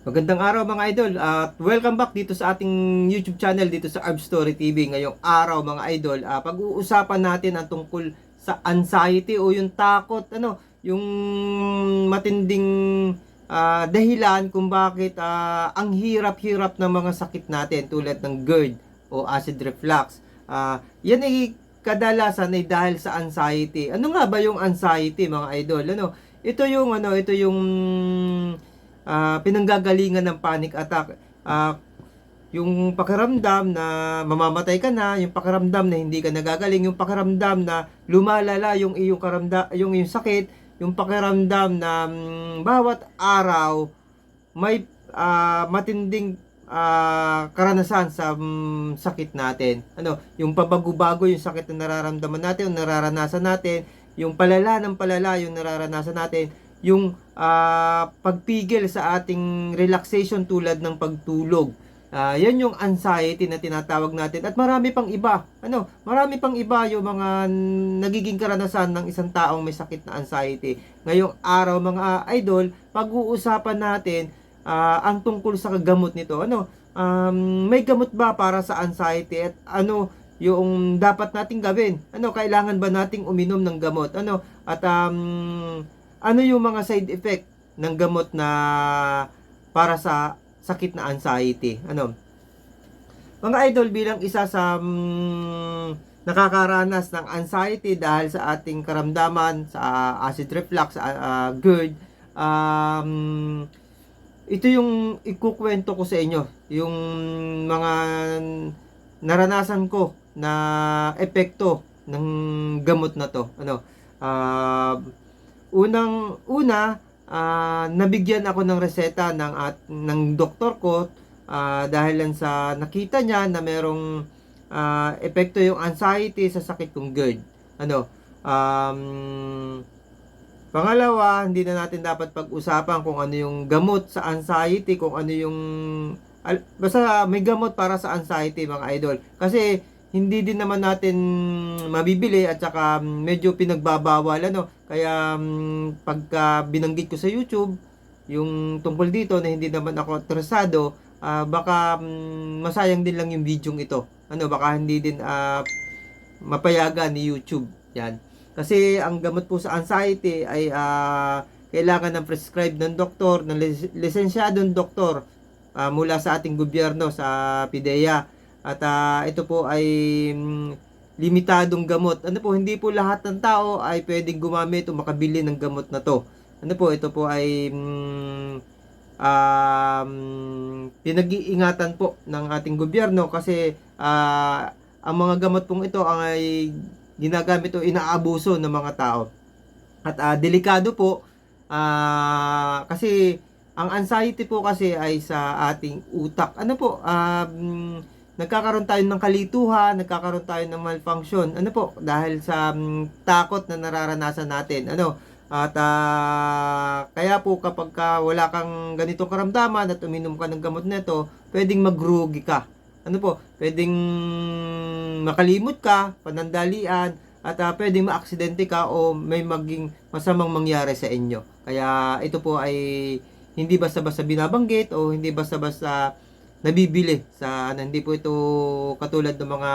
Magandang araw mga idol at welcome back dito sa ating YouTube channel dito sa Arb Story TV. Ngayong araw mga idol, ah, pag-uusapan natin ang tungkol sa anxiety o yung takot, ano, yung matinding ah, dahilan kung bakit ah, ang hirap-hirap ng mga sakit natin tulad ng GERD o acid reflux. Ah, yan ay kadalasan ay dahil sa anxiety. Ano nga ba yung anxiety mga idol? Ano? Ito yung ano, ito yung ah, pinanggagalingan ng panic attack. Ah, yung pakiramdam na mamamatay ka na, yung pakiramdam na hindi ka nagagaling, yung pakiramdam na lumalala yung iyong karamda, yung iyong sakit, yung pakiramdam na mm, bawat araw may ah, matinding ah, karanasan sa mm, sakit natin. Ano, yung pabago-bago yung sakit na nararamdaman natin, yung nararanasan natin, yung palala ng palala yung nararanasan natin, yung ah, pagpigil sa ating relaxation tulad ng pagtulog. Ah, yan yung anxiety na tinatawag natin at marami pang iba. Ano, marami pang iba yung mga nagiging karanasan ng isang taong may sakit na anxiety. Ngayong araw mga idol, pag-uusapan natin ah, ang tungkol sa gamot nito. Ano, um, may gamot ba para sa anxiety at ano yung dapat nating gawin? Ano, kailangan ba nating uminom ng gamot? Ano, at um, ano yung mga side effect ng gamot na para sa sakit na anxiety? Ano? Mga idol bilang isa sa mm, nakakaranas ng anxiety dahil sa ating karamdaman sa acid reflux, uh, GERD, um, ito yung ikukwento ko sa inyo, yung mga naranasan ko na epekto ng gamot na to. Ano? Ah, unang una, ah, nabigyan ako ng reseta ng at ng doktor ko ah, dahil lang sa nakita niya na merong ah, epekto yung anxiety sa sakit kong GERD. Ano? Um, pangalawa, hindi na natin dapat pag-usapan kung ano yung gamot sa anxiety, kung ano yung al- basta may gamot para sa anxiety mga idol. Kasi hindi din naman natin mabibili at saka medyo pinagbabawal ano. Kaya mm, pagka binanggit ko sa YouTube yung tungkol dito na hindi naman ako interesado, ah, baka mm, masayang din lang yung video ito. Ano, baka hindi din ah, mapayagan ni YouTube. Yan. Kasi ang gamot po sa anxiety ay ah, kailangan ng prescribe ng doktor, ng lis- lisensyadong doktor ah, mula sa ating gobyerno sa PIDEA. At ah, ito po ay mm, limitadong gamot. Ano po, hindi po lahat ng tao ay pwedeng gumamit o makabili ng gamot na to. Ano po, ito po ay mm, um, pinag-iingatan po ng ating gobyerno kasi ah, ang mga gamot pong ito ay ginagamit o inaabuso ng mga tao. At ah, delikado po ah, kasi ang anxiety po kasi ay sa ating utak. Ano po? Um, nagkakaroon tayo ng kalituhan, nagkakaroon tayo ng malfunction. Ano po? Dahil sa mm, takot na nararanasan natin. Ano? At ah, kaya po kapag ka wala kang ganitong karamdaman at uminom ka ng gamot nito, pwedeng magrugi ka. Ano po? Pwedeng makalimot ka, panandalian, at ah, pwedeng maaksidente ka o may maging masamang mangyari sa inyo. Kaya ito po ay hindi basta-basta binabanggit o hindi basta-basta nabibili sa ano, hindi po ito katulad ng mga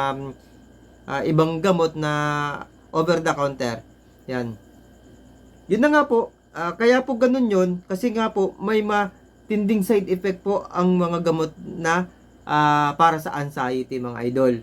ah, ibang gamot na over the counter. Yan. Yun na nga po, ah, kaya po ganun yun kasi nga po may matinding side effect po ang mga gamot na ah, para sa anxiety mga idol.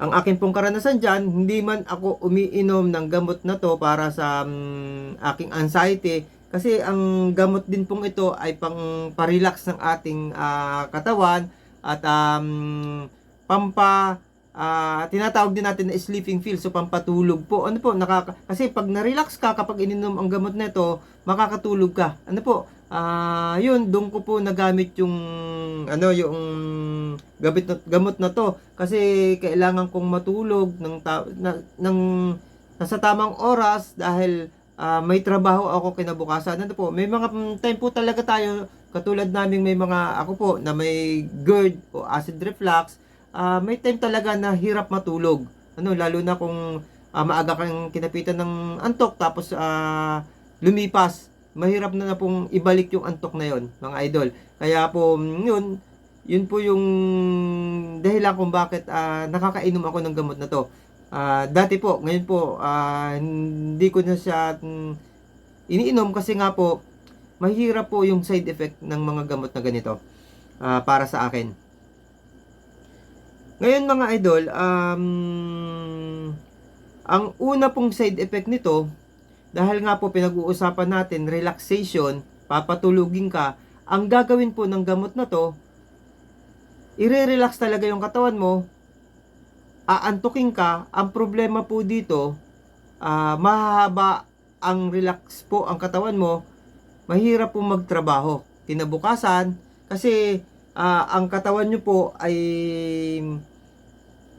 Ang akin pong karanasan dyan, hindi man ako umiinom ng gamot na to para sa mm, aking anxiety kasi ang gamot din pong ito ay pang parelax ng ating ah, katawan at um, pampa ah, tinatawag din natin na sleeping pills so pampatulog po. Ano po nakaka kasi pag na-relax ka kapag ininom ang gamot na ito, makakatulog ka. Ano po? Ah, yun doon ko po nagamit yung ano yung gamit na, gamot na to kasi kailangan kong matulog ng ta- na, ng nasa tamang oras dahil ah, may trabaho ako kinabukasan. Ano po? May mga mm, time po talaga tayo katulad naming may mga ako po na may GERD o acid reflux ah, may time talaga na hirap matulog. Ano, lalo na kung ah, maaga kang kinapitan ng antok tapos ah, lumipas mahirap na na pong ibalik yung antok na yon mga idol. Kaya po, mm, yun, yun po yung dahilan kung bakit ah, nakakainom ako ng gamot na to. Ah, dati po, ngayon po, ah, hindi ko na siya mm, iniinom kasi nga po, mahirap po yung side effect ng mga gamot na ganito ah, para sa akin. Ngayon mga idol, um, ang una pong side effect nito, dahil nga po pinag-uusapan natin, relaxation, papatulugin ka, ang gagawin po ng gamot na to, i-relax talaga yung katawan mo, aantukin ka, ang problema po dito, ah, mahaba ang relax po ang katawan mo, mahirap po magtrabaho. Kinabukasan, kasi ah, ang katawan nyo po ay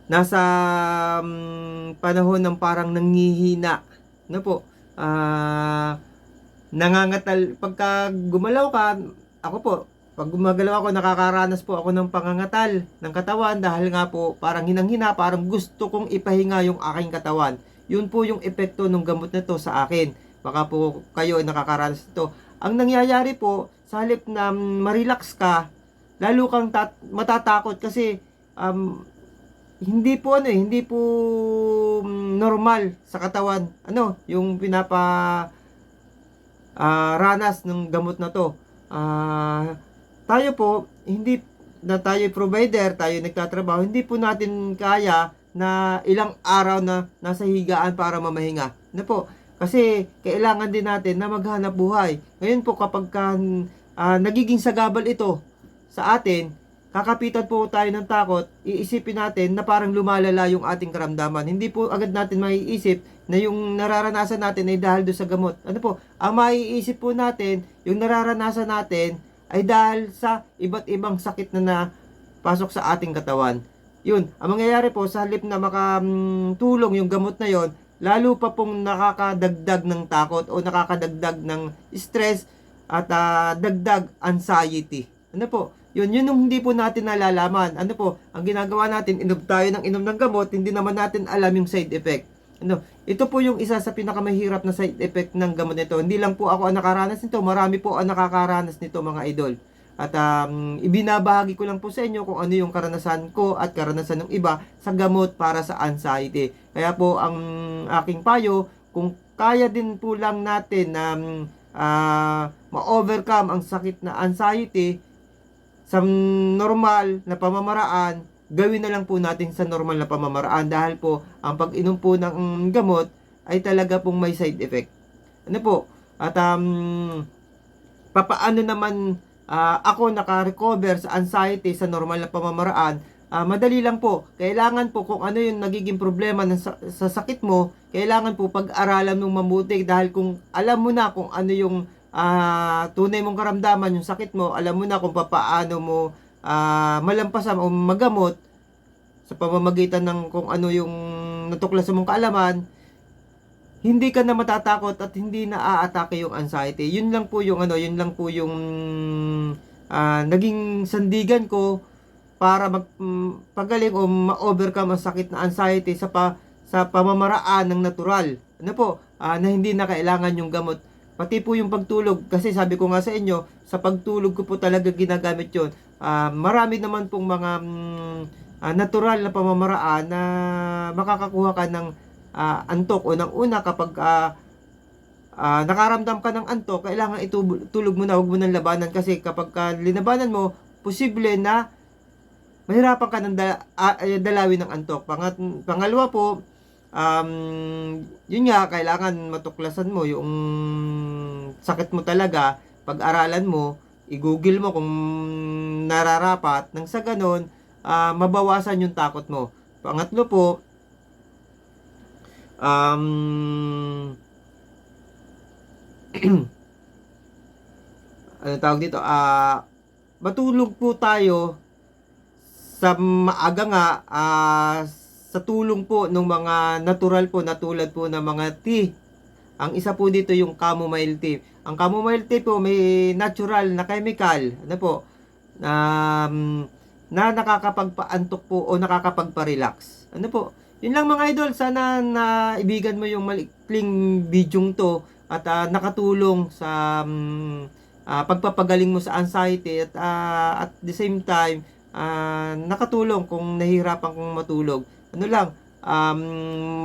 nasa mm, panahon ng parang nangihina. Ano po? Ah, nangangatal pagka gumalaw ka, ako po, pag gumagalaw ako, nakakaranas po ako ng pangangatal ng katawan dahil nga po parang hinang-hina, parang gusto kong ipahinga yung aking katawan. Yun po yung epekto ng gamot na to sa akin. Baka po kayo ay nakakaranas nito. Ang nangyayari po, sa halip na mm, ma-relax ka, lalo kang tat- matatakot kasi um, hindi po ano eh, hindi po mm, normal sa katawan. Ano, yung pinapa ah, ranas ng gamot na to. Ah, tayo po, hindi na tayo provider, tayo nagtatrabaho, hindi po natin kaya na ilang araw na nasa higaan para mamahinga. Ano po? Kasi kailangan din natin na maghanap buhay. Ngayon po kapag ka, ah, nagiging sagabal ito sa atin, kakapitan po tayo ng takot, iisipin natin na parang lumalala yung ating karamdaman. Hindi po agad natin maiisip na yung nararanasan natin ay dahil doon sa gamot. Ano po? Ang maiisip po natin, yung nararanasan natin ay dahil sa iba't ibang sakit na napasok sa ating katawan. Yun, ang mangyayari po sa halip na makatulong yung gamot na yon, lalo pa pong nakakadagdag ng takot o nakakadagdag ng stress at ah, dagdag anxiety. Ano po? Yun, yun yung hindi po natin nalalaman. Ano po, ang ginagawa natin, inom tayo ng inom ng gamot, hindi naman natin alam yung side effect. Ano, ito po yung isa sa pinakamahirap na side effect ng gamot nito. Hindi lang po ako ang nakaranas nito, marami po ang nakakaranas nito mga idol. At um, ibinabahagi ko lang po sa inyo kung ano yung karanasan ko at karanasan ng iba sa gamot para sa anxiety. Kaya po ang aking payo, kung kaya din po lang natin na um, ah, ma-overcome ang sakit na anxiety sa normal na pamamaraan, gawin na lang po natin sa normal na pamamaraan dahil po ang pag-inom po ng gamot ay talaga pong may side effect. Ano po? At um, papaano naman ah, ako naka-recover sa anxiety sa normal na pamamaraan? Ah, madali lang po. Kailangan po kung ano yung nagiging problema ng, sa, sa sakit mo, kailangan po pag-aralan mong mabuti dahil kung alam mo na kung ano yung ah, tunay mong karamdaman, yung sakit mo, alam mo na kung papaano mo ah, malampasan o magamot sa pamamagitan ng kung ano yung natuklasan mong kaalaman, hindi ka na matatakot at hindi na aatake yung anxiety. Yun lang po yung ano, yun lang po yung ah, naging sandigan ko para magpagaling o ma-overcome ang sakit na anxiety sa pa, sa pamamaraan ng natural. Ano po, ah, na hindi na kailangan yung gamot. Pati po yung pagtulog, kasi sabi ko nga sa inyo, sa pagtulog ko po talaga ginagamit yon. Ah, marami naman pong mga mm, ah, natural na pamamaraan na makakakuha ka ng ah, antok. O nang una kapag ah, ah, nakaramdam ka ng antok, kailangan itulog mo na, huwag mo nang labanan kasi kapag ka linabanan mo, posible na mahirapan ka ng da- ah, eh, dalawin ng antok. Pangat, pangalawa po, um, yun nga, kailangan matuklasan mo yung sakit mo talaga, pag-aralan mo, i-google mo kung nararapat, nang sa ganun, ah, mabawasan yung takot mo. Pangatlo po, um, ano tawag dito, ah, matulog po tayo sa maaga nga, ah, sa tulong po ng mga natural po na tulad po ng mga tea. Ang isa po dito yung chamomile tea. Ang chamomile tea po may natural na chemical, ano po, um, na nakakapagpaantok po o nakakapagpa-relax. Ano po? Yun lang mga idol, sana na ibigan mo yung malikling bidyong to at ah, nakatulong sa mm, ah, pagpapagaling mo sa anxiety at ah, at the same time ah, nakatulong kung nahihirapan kong matulog. Ano lang, um,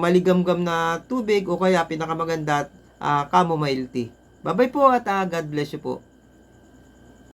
maligamgam na tubig o kaya pinakamaganda uh, chamomile tea. Bye-bye po at ah, God bless you po.